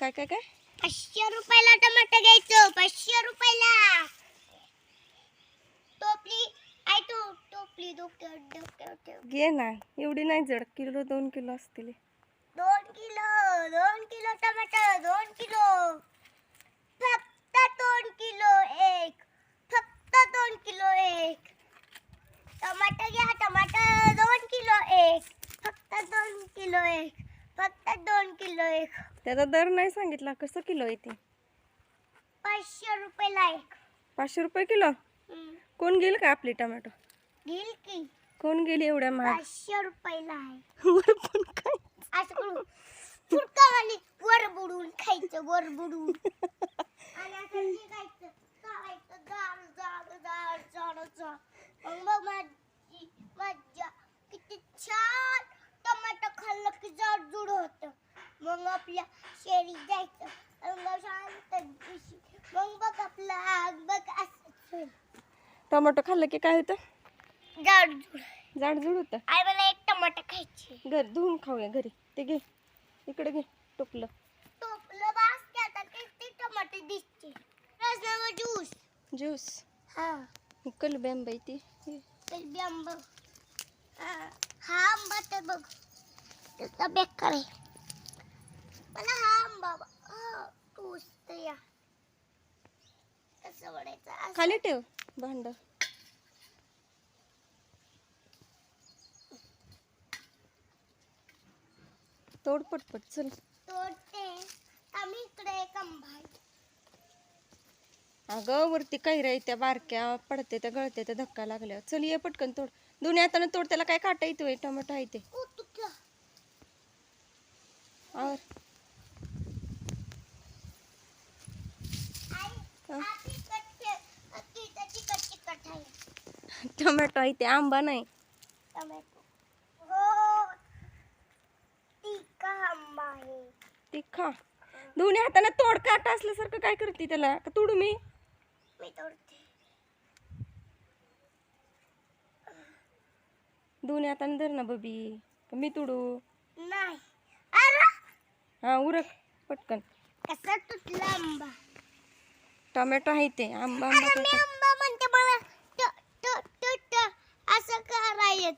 काय काय काय? पाचशे रुपयाला टमाटर घ्यायचं पाचशे रुपयाला. टोपली आय तो टोपली डोक्यावर डोक्यावर ठेव. घे ना एवढी नाही जड. किलो दोन किलो असतील. दोन किलो दोन किलो टमाटर दोन किलो. फक्त दोन किलो एक फक्त दोन किलो एक टमाटर घ्या टमाटर दोन किलो एक फक्त दोन किलो एक फक्त दोन किलो एक. त्याचा दर नाही सांगितला. कसं किलो आहे ते? पाचशे रुपयाला एक. पाचशे रुपये किलो? हम्म. कोण घेईल का आपली टोमॅटो? घेईल की. कोण गेली एवढ्या महाग? पाचशे रुपयाला आहे. वर पण काय? असं करून फुटकावाली वर बुडून खायचं वर बुडून आणि असं निघायचं चालायचं जाड जाड जाड जाड जाड मग मग माझी मज्जा किती छान टमाटर खाल्लं की जाड जुड होतं मग आपल्या शेरीत जायचं. मग शांत मग बघ आपलं आग बघ असं. टोमॅटो खाल्लं की काय होतं? जाड जुड. जाडजूड होतं? आई मला एक टमाटर खायची. घर धुवून खाऊया घरी. ते घे. इकडे घे. टोपलं. टोपलं बास की आता किती टमाटे दिसते. रसनावर ज्यूस ज्यूस हा. कल बॅम्बाई ती. कलबी आंबा हा. हा आंबा तर बघ. त्याचा बेकार आहे. मला हा आंबा ब- टूस या. कसं वडायचं असं. खाली ठेव भांड. तोड पटपट चल. तोडते. आम्ही इकडे. अगं वरती काही राही त्या बारक्या पडते त्या गळते त्या धक्का लागल्यावर. चल ये पटकन तोड. दोन्ही हातानं तोड त्याला काय काटा येतोय? टोमॅटो आहे ते. ओ तुटला आवर आई हा. हा तिखट ठेव. हा तिखट तिखट तिखट आहे टोमॅटो आहे ते आंबा नाही. तिखा. दोन्ही हातानं तोड काटा असल्यासारखं काय करते त्याला? का तोडू मी? मी तोडते दोन्ही हातानं धर ना बबी. का मी तोडू? नाही. अरे! हा उरक पटकन. कसा तुटला आंबा? टोमॅटो आहे ते आंबा आंबा मी आंबा म्हणते मला ट ट ट ट असं करायचं.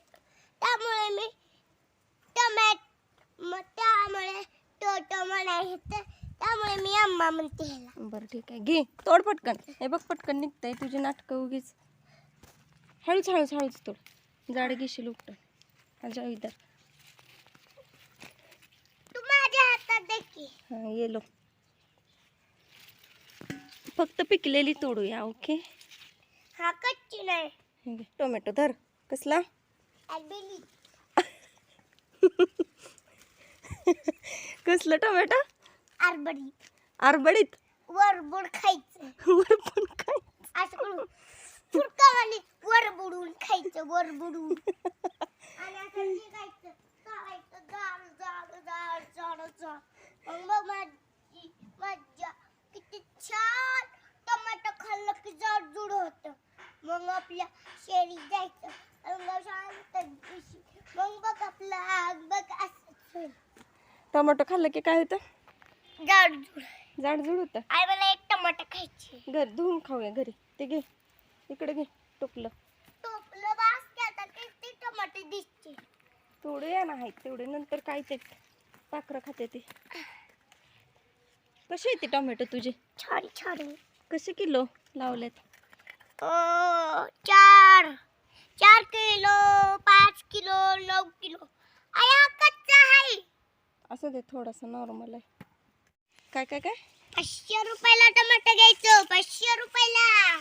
त्यामुळे मी टमॅट मग त्यामुळे ट ट म्हणायचं. त्यामुळे मी आंबा म्हणते ह्याला. बरं ठीक आहे. घे. तोड पटकन. हे बघ पटकन निघतंय. तुझी नाटकं उगीच. हळूच हळूच हळूच तोड. जाड घेशील उपट माझ्या इधर तू माझ्या हातात दे की. हां येलो फक्त पिकलेली तोडूया ओके हा कच्ची नाही. टोमॅटो धर. कसला? कसलं टोमॅटो? आरबडी. आरबडीत? वरबुड खायचं. वर पण काय असं करून फुटकावाली वर बुडून खायचं वर बुडून आणि असं निघायचं चालायचं जाड जाड जाड जाड जाड. मग मग माझी मज्जा. किती छान. जाड जुड होतं मग आपल्या शेरीत जायचं. मग शांत मग बघ आपलं आग बघ असं होईल. टोमॅटो खाल्लं की काय होतं? जाड जुड. जाडजूड होतं? आई मला एक टमाटर खायची. घर धुवून खाऊया घरी. ते घे. इकडे घे. टोपलं. टोपलं बास की आता किती टमाटे दिसते तोडूया ना आहेत तेवढे नंतर काय ते पाखरं खाते ते. कसे येते टोमॅटो तुझे? छान छान. कसे किलो लावलेत? चार. चार किलो पाच किलो नऊ किलो. आया कच्चा आहे असं दे थोडासा नॉर्मल आहे. काय काय काय? पाचशे रुपयाला टमाटर घ्यायचं पाचशे रुपयाला.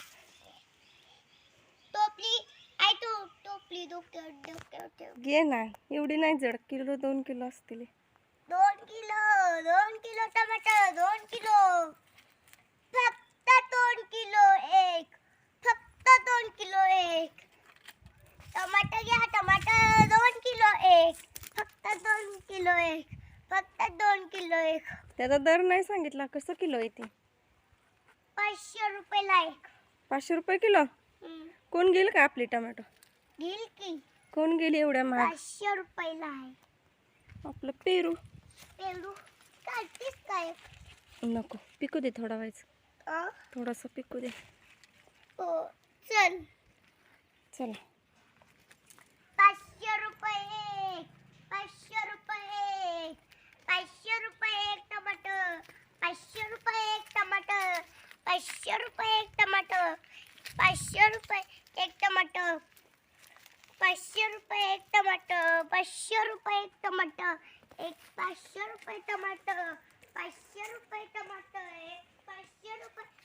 टोपली आय तो टोपली डोक्यावर डोक्यावर ठेव. घे ना एवढी नाही जड. किलो दोन किलो असतील. दोन किलो दोन किलो टमाटर दोन किलो फक्त दोन किलो एक फक्त दोन किलो एक टमाटर घ्या टमाटर दोन किलो एक फक्त दोन किलो एक. फक्त दोन किलो एक. त्याचा दर नाही सांगितला. कसं किलो आहे ते? पाचशे रुपयाला एक. पाचशे रुपये किलो? हम्म. कोण घेईल का आपली टोमॅटो? घेईल की. कोण गेली एवढ्या महाग? पाचशे रुपयाला आहे. आपलं पेरू. पेरू काढतीस काय नको. पिकू दे थोडा व्हायचं अं? थोडासा पिकू दे. हो चल. चला पाचशे रुपये एक पाचशे रुपये एक पाचशे रुपये एक टमाटर पाचशे रुपये एक टमाटर पाचशे रुपये एक टमाटर पाचशे रुपये एक टमाटर पाचशे रुपये एक टमाटर पाचशे रुपये एक टमाटर एक पाचशे रुपये टमाटर पाचशे रुपये टमाटर एक पाचशे रुपये